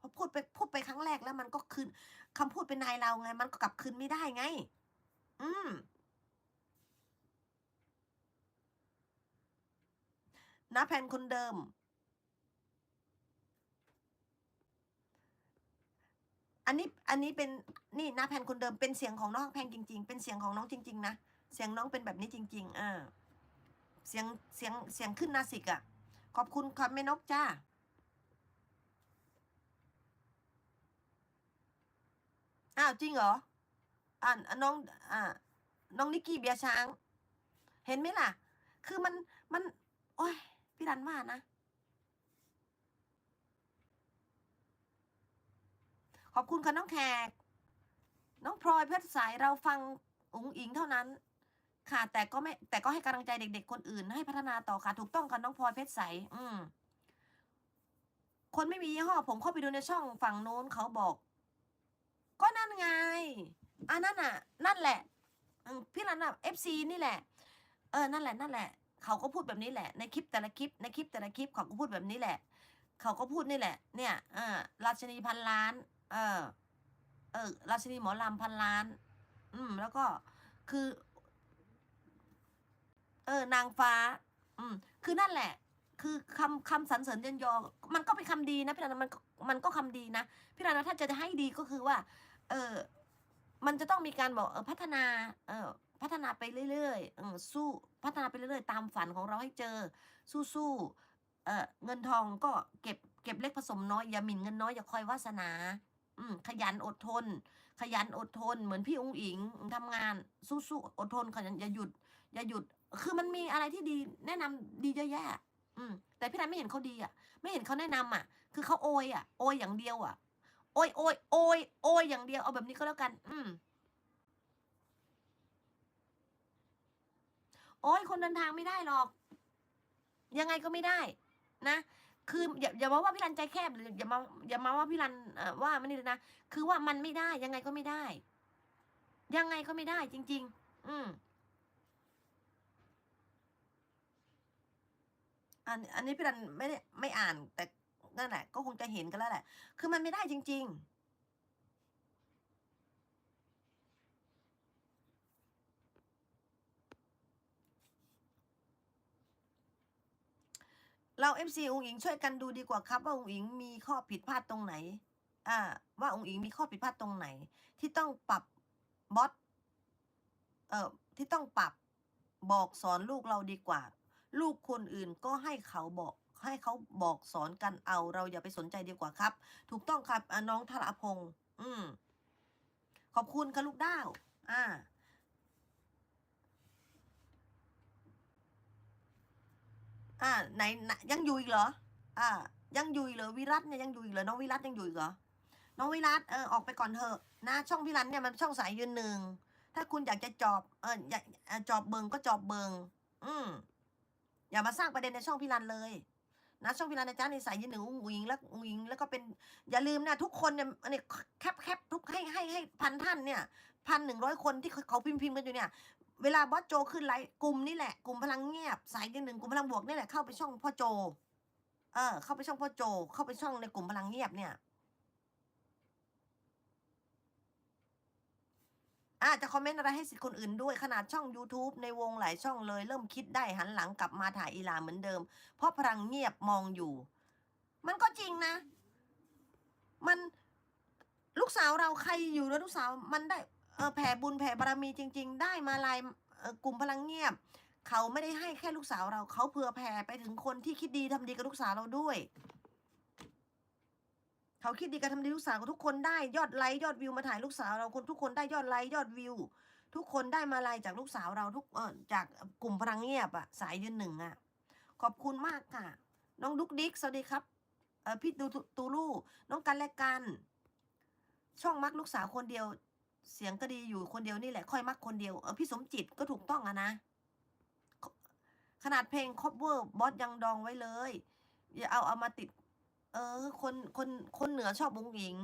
พอพูดไปพูดไปครั้งแรกแล้วมันก็คืนคำพูดเป็นนายเราไง มันก็กลับคืนไม่ได้ไง อืมนะแพนคนเดิม อันนี้อันนี้เป็นนี่นะแพนคนเดิมเป็นเสียงของน้องแพงจริง ๆ เป็นเสียงของน้องจริง ๆ นะเสียงน้องเป็นแบบนี้จริง ๆ อ่าเสียงเสียงเสียงขึ้นนาสิกอะ่ะ ขอบคุณครับแม่นกจ้า อ้าวจริงเหรออ่าน้อง อ่า น้องนิกกี้เบียช้าง เห็นไหมล่ะ คือมันมัน โอ้ยพี่รันว่านะ ขอบคุณค่ะน้องแขก น้องพลอยเพชรสายเราฟังอุ๋งอิงเท่านั้น ค่ะ แต่ก็ไม่ แต่ก็ให้กำลังใจเด็ก ๆ คนอื่น ให้พัฒนาต่อค่ะ ถูกต้องค่ะน้องพลอยเพชรใสอืมคนไม่มียี่ห้อผมเข้าไปดูในช่องฝั่งโน้นเขาบอก อันนั่นน่ะ นั่นแหละพี่รันอะเอฟซีนี่แหละ เออ นั่นแหละ นั่นแหละ เขาก็พูดแบบนี้แหละ ในคลิปแต่ละคลิป ในคลิปแต่ละคลิปเขาก็พูดแบบนี้แหละ เขาก็พูดนี่แหละ เนี่ย เออ ราชนีพันล้าน เออ เออ ราชนีหมอลำพันล้าน อืม แล้วก็ คือ เออ นางฟ้า อืม คือนั่นแหละ คือคำคำสรรเสริญเยันยอ มันก็เป็นคำดีนะพี่รันมัน มันก็คำดีนะ พี่รันถ้าจะให้ดีก็คือว่า เออ มันจะต้องมีการบอกเออพัฒนาเออพัฒนาไปเรื่อยๆเออสู้พัฒนาไปเรื่อยๆ ตามฝันของเราให้เจอ สู้ๆเออเงินทองก็เก็บเก็บเล็กผสมน้อยอย่าหมิ่นเงินน้อยอย่าคอยวาสนาอืมขยันอดทน ขยันอดทน เหมือนพี่องค์อิงทำงานสู้ๆอดทนขยันอย่าหยุด อย่าหยุด คือมันมีอะไรที่ดีแนะนำดีเยอะแยะ อืม แต่พี่รันไม่เห็นเขาดีอะ ไม่เห็นเขาแนะนำอะ คือเขาโอยอะ โอยอย่างเดียวอะ โอ้ยโอ้ยโอ้ยโอ้ยอย่างเดียวเอาแบบนี้ก็แล้วกัน อืมโอ้ยคนเดินทางไม่ได้หรอก ยังไงก็ไม่ได้ นะคืออย่าอย่ามาว่าพี่รันใจแคบอย่ามาอย่ามาว่าพี่รันว่ามันนี่เลยนะคือว่ามันไม่ได้ยังไงก็ไม่ได้ ยังไงก็ไม่ได้ จริง ๆ อืมอันอันนี้พี่รันไม่ได้ไม่อ่าน แต่ นั่นแหละก็คงจะเห็นกันแล้วแหละ คือมันไม่ได้จริง ๆเราเอฟซีองค์อิงช่วยกันดูดีกว่าครับว่าองค์อิงมีข้อผิดพลาดตรงไหน อ่า ว่าองค์อิงมีข้อผิดพลาดตรงไหน ที่ต้องปรับบอสเอ่อที่ต้องปรับบอกสอนลูกเราดีกว่า ลูกคนอื่นก็ให้เขาบอก ให้เขาบอกสอนกันเอา เราอย่าไปสนใจดีกว่าครับ ถูกต้องครับน้องธารพงศ์อืม ขอบคุณค่ะลูกด้าว อ่าอ่าไหนยังอยู่อีกเหรอ อ่า ยังอยู่อีกเหรอวิรัตเนี่ยยังอยู่อีกเหรอน้องวิรัตยังอยู่อีกเหรอน้องวิรัตเออออกไปก่อนเถอะนะช่องพี่รันเนี่ยมันช่องสายยืนหนึ่งถ้าคุณอยากจะจอบเอออยากจอบเบิงก็จอบเบิง อืมอย่ามาสร้างประเด็นในช่องพี่รันเลย นะช่องพี่รันะจ๊ะในสายยืนหนึ่งอุ้งอิงแล้วอุ้งอิงแล้วก็เป็นอย่าลืมนะทุกคนเนี่ยอันนี้แคปแคปทุกให้ให้ให้พันท่านเนี่ยพันหนึ่งร้อยคนที่เขาเขาพิมพ์พิมพ์กันอยู่เนี่ยเวลาบอสโจขึ้นไลฟ์กลุ่มนี่แหละกลุ่มพลังเงียบ สายยืนหนึ่งกลุ่มพลังบวกนี่แหละเข้าไปช่องพ่อโจ เออ เข้าไปช่องพ่อโจ เข้าไปช่องในกลุ่มพลังเงียบเนี่ย อาจจะคอมเมนต์อะไรให้สิทธิ์คนอื่นด้วยขนาดช่อง YouTube ในวงหลายช่องเลย เริ่มคิดได้หันหลังกลับมาถ่ายอีลาเหมือนเดิม เพราะพลังเงียบมองอยู่ มันก็จริงนะ มันลูกสาวเราใครอยู่แล้วลูกสาวมันได้เออแผ่บุญแผ่บารมีจริง ๆ ได้มาลายกลุ่มพลังเงียบ เขาไม่ได้ให้แค่ลูกสาวเราเขาเผื่อแผ่ไปถึงคนที่คิดดีทำดีกับลูกสาวเราด้วย เขาคิดดีกับทำดีลูกสาวกับทุกคนได้ยอดไลค์ยอดวิวมาถ่ายลูกสาวเราคนทุกคนได้ยอดไลค์ยอดวิว ทุกคนได้มาลายจากลูกสาวเราทุกเออจากกลุ่มพลังเงียบอะสายยืนหนึ่งอะขอบคุณมากค่ะ น้องดุกดิกสวัสดีครับเออพี่ตูตูลูน้องกันและกัน ช่องมักลูกสาวคนเดียว เสียงก็ดีอยู่คนเดียวนี่แหละค่อยมักคนเดียวเออพี่สมจิตก็ถูกต้องอะนะ ขนาดเพลง cover บอสยังดองไว้เลยอย่าเอาเอามาติด เออ คนคนคนเหนือชอบบุงหญิง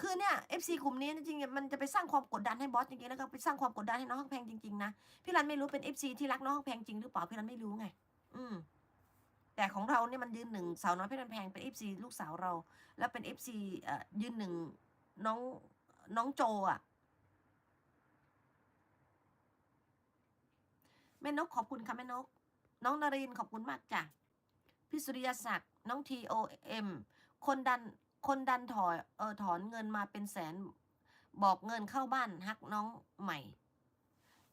คือเนี่ย FC กลุ่มนี้จริงๆมันจะไปสร้างความกดดันให้บอสจริงๆแล้วก็ไปสร้างความกดดันให้น้องฮักแพงจริงๆนะพี่รันไม่รู้เป็น FC ที่รักน้องฮักแพงจริงหรือเปล่าพี่รันไม่รู้ไง อืมแต่ของเราเนี่ยมันยืนหนึ่งสาวน้อยเพชรบันแพงเป็นเอฟซีลูกสาวเรา แล้วเป็นเอฟซีเอ่อยืนหนึ่งน้องน้องโจอะแม่นกขอบคุณค่ะแม่นก น้องนรินขอบคุณมากจ้ะ พี่สุริยศักดิ์น้องทีโอเอ็มคนดันคนดันถอยเออถอนเงินมาเป็นแสน บอกเงินเข้าบ้านฮักน้องใหม่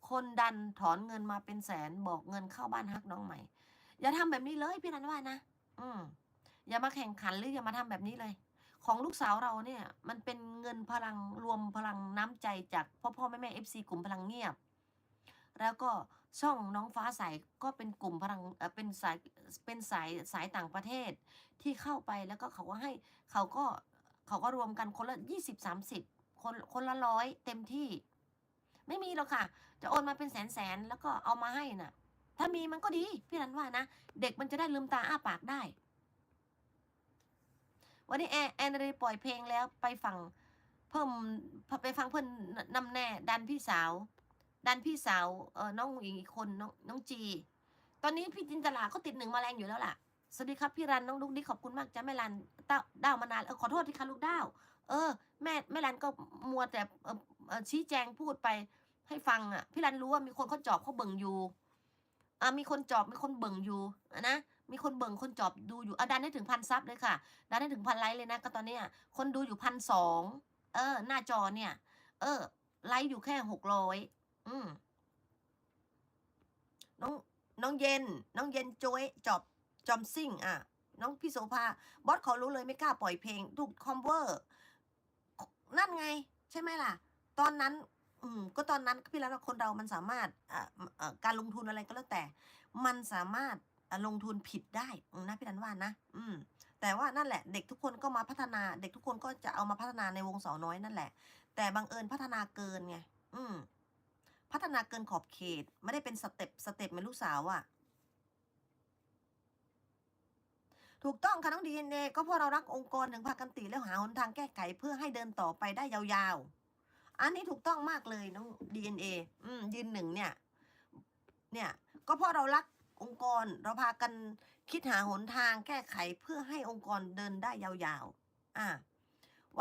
คนดันถอนเงินมาเป็นแสน บอกเงินเข้าบ้านฮักน้องใหม่ อย่าทำแบบนี้เลยพี่นันว่านะ อืมอย่ามาแข่งขันหรืออย่ามาทำแบบนี้เลย ของลูกสาวเราเนี่ย มันเป็นเงินพลังรวมพลังน้ำใจจากพ่อพ่อแม่แม่เอฟซีกลุ่มพลังเงียบ แล้วก็ช่องน้องฟ้าใสก็เป็นกลุ่มพลังเป็นสายเป็นสายสายต่างประเทศที่เข้าไปแล้วก็เขาก็ให้เขาก็เขาก็รวมกันคนละยี่สิบสามสิบคนคนละร้อยเต็มที่ ไม่มีหรอกค่ะ จะโอนมาเป็นแสนแสนแล้วก็เอามาให้น่ะ ถ้ามีมันก็ดี พี่นันว่านะ เด็กมันจะได้ลืมตาอ้าปากได้ วันนี้แอนแอนนารีปล่อยเพลงแล้วไปฟังเพิ่มไปฟังเพื่อนนำแน่ดันพี่สาว ดันพี่สาวเออน้องอีกคนน้องน้องจี ตอนนี้พี่จินตลาก็ติดหนึ่งมาแรงอยู่แล้วล่ะสวัสดีครับพี่รันน้องลูกดิขอบคุณมากจ้าแม่รันเต้าด้าวมานานเออขอโทษที่ค่ะลูกด้าวเออแม่แม่รันก็มัวแต่เออชี้แจงพูดไปให้ฟังอะ พี่รันรู้ว่ามีคนเขาจอบเขาเบิ่งอยู่อ่ามีคนจอบมีคนเบิ่งอยู่นะมีคนเบิ่งคนจอบดูอยู่อะดันให้ถึงพันซับเลยค่ะ ดันให้ถึงพันไลค์เลยนะก็ตอนเนี้ยคนดูอยู่พันสองเออ หน้าจอเนี่ย เออ ไลค์อยู่แค่หกร้อย อืมน้องน้องเย็น น้องเย็นโจ้ยจอบจอมซิ่ง อะ น้องพี่โสภาบอสเขารู้เลยไม่กล้าปล่อยเพลงถูกคอมเวอร์ นั่นไง ใช่ไหมล่ะ ตอนนั้น อืม ก็ตอนนั้นพี่แล้วคนเรามันสามารถอ่าอ่าการลงทุนอะไรก็แล้วแต่ มันสามารถลงทุนผิดได้นะพี่นันว่านะ อืม แต่ว่านั่นแหละ เด็กทุกคนก็มาพัฒนา เด็กทุกคนก็จะเอามาพัฒนาในวงสาวน้อยนั่นแหละ แต่บังเอิญพัฒนาเกินไง อืม พัฒนาเกินขอบเขต ไม่ได้เป็นสเต็ปสเต็ปเหมือนลูกสาวอะถูกต้องค่ะน้องดีเอ็นเอก็เพราะเรารักองค์กรถึงพากันติแล้วหาหนทางแก้ไขเพื่อให้เดินต่อไปได้ยาวๆ อันนี้ถูกต้องมากเลยน้องดีเอ็นเออืมยืนหนึ่งเนี่ย เนี่ย ก็เพราะเรารักองค์กรเราพากันคิดหาหนทางแก้ไขเพื่อให้องค์กรเดินได้ยาวๆ อ่า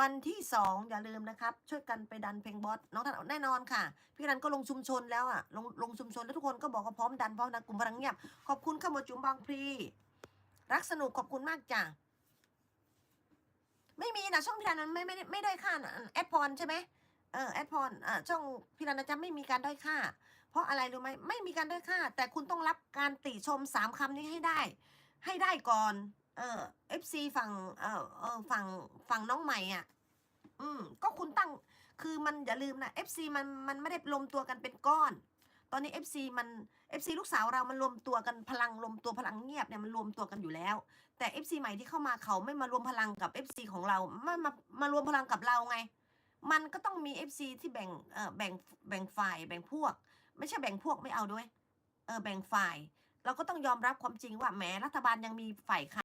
วันที่สองอย่าลืมนะครับ ช่วยกันไปดันเพลงบอสน้องท่านแน่นอนค่ะ พี่รันก็ลงชุมชนแล้วอะลงลงชุมชนแล้วทุกคนก็บอกว่าพร้อมดันพร้อมดันกลุ่มพลังเงียบขอบคุณข้าวมจุ๋มบางพลีรักสนุกขอบคุณมากจ้ะไม่มีนะช่องพี่รันนั้นไม่ไม่ได้ได้ค่านะแอดพรใช่ไหมเออแอดพรอ่าช่องพี่รันนะจะไม่มีการด้อยค่า เพราะอะไรรู้ไหมไม่มีการด้อยค่า แต่คุณต้องรับการติชมสามคำนี้ให้ได้ ให้ได้ก่อน เออเอฟซีฝั่งเออเออฝั่งฝั่งน้องใหม่อะ อืม ก็คุณตั้ง คือมันอย่าลืมนะ FC มันมันไม่ได้รวมตัวกันเป็นก้อน ตอนนี้ FC มัน FC ลูกสาวเรามันรวมตัวกันพลังรวมตัวพลังเงียบเนี่ยมันรวมตัวกันอยู่แล้ว แต่ FC ใหม่ที่เข้ามาเขาไม่มารวมพลังกับ FC ของเราไม่มามารวมพลังกับเราไง มันก็ต้องมี FC ที่แบ่งเอ่อแบ่งแบ่งฝ่ายแบ่งพวก ไม่ใช่แบ่งพวกไม่เอาด้วย เออแบ่งฝ่าย เราก็ต้องยอมรับความจริงว่าแหมรัฐบาลยังมีฝ่ายค้าน